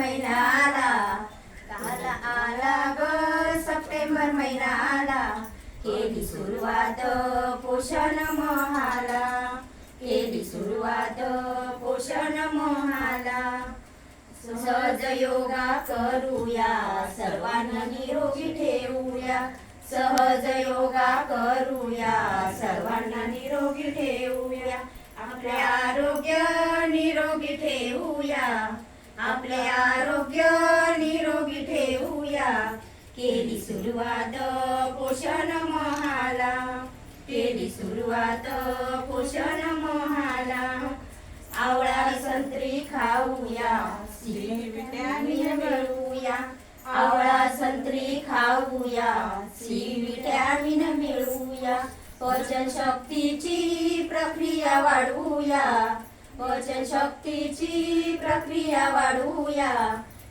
महिना आला. काल आला ग सप्टेंबर महिना आला. केली सुरुवात पोषण मोहाला. केली सुरुवात पोषण मोहाला. सहज योगा करूया सर्वांना निरोगी ठेवूया. सहज योगा करूया सर्वांना निरोगी ठेवूया. आपले आरोग्य निरोगी ठेवूया. आपले आरोग्य निरोगी ठेवूया केली सुरुवात पोषण महाला केली सुरुवात. पोषण महाला आवळा संत्री खाऊया विटॅमिन मिळवूया आवळा संत्री खाऊया सी विटॅमिन मिळवूया पचन शक्तीची प्रक्रिया वाढवूया. पचन शक्तीची प्रक्रिया वाढवूया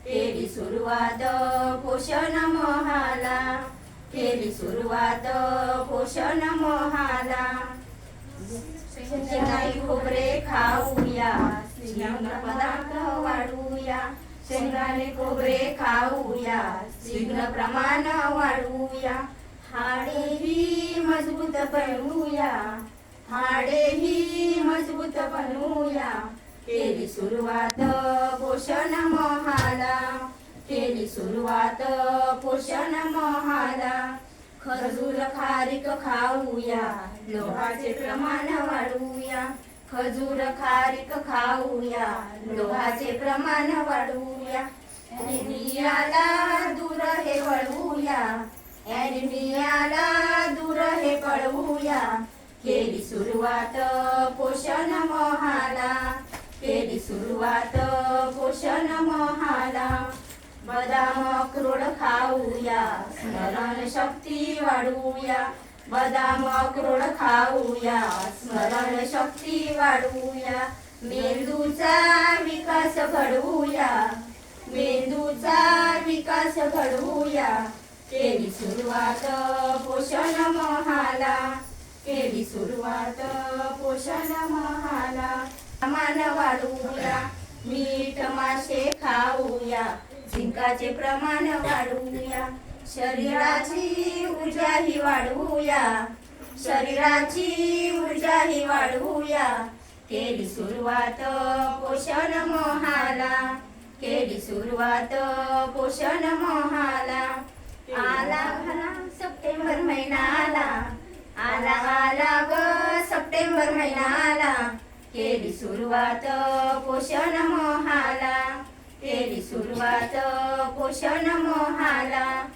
केली सुरुवात पोषण मोहाला. केली सुरुवात पोषण मोहाला. शेंगदाणे खोबरे खाऊया. शीघ्र पदार्थ वाढवूया शेंगदाणे खोबरे खाऊया. शिग्न प्रमाण वाढवूया हाडेही मजबूत बनवूया हाडेही मजबूत बनवूया केली सुरुवात पोषण मोहाला. केली सुरुवात पोषण मोहाला. खजूर खारीक खाऊया लोहाचे प्रमाण वाढवूया. खजूर खारीक खाऊया लोहाचे प्रमाण वाढवूया. ॲनिमियाला दूर हे वळवूया. ॲनिमियाला दूर हे पळवूया. केली सुरुवात पोषण मोहाला. सुरुवात पोषण महाला. बदाम अक्रोड खाऊया स्मरण शक्ती वाढवूया. बदाम अक्रोड खाऊया स्मरण शक्ती वाढवूया. मेंदूचा विकास घडवूया मेंदूचा विकास घडवूया. केली सुरुवात पोषण महाला केली सुरुवात पोषण महाला. प्रमाण वाढवूया. मीठ मासे खाऊया. झिंकाचे प्रमाण वाढवूया. शरीराची ऊर्जा ही वाढवूया. शरीराची ऊर्जा ही वाढवूया. केली सुरुवात पोषण मोहाला. केली सुरुवात पोषण मोहाला. आला घाला सप्टेंबर महिना आला आला आला ग सप्टेंबर महिना आला केली सुरुवात पोषण मोहाला. केली सुरुवात पोषण मोहाला.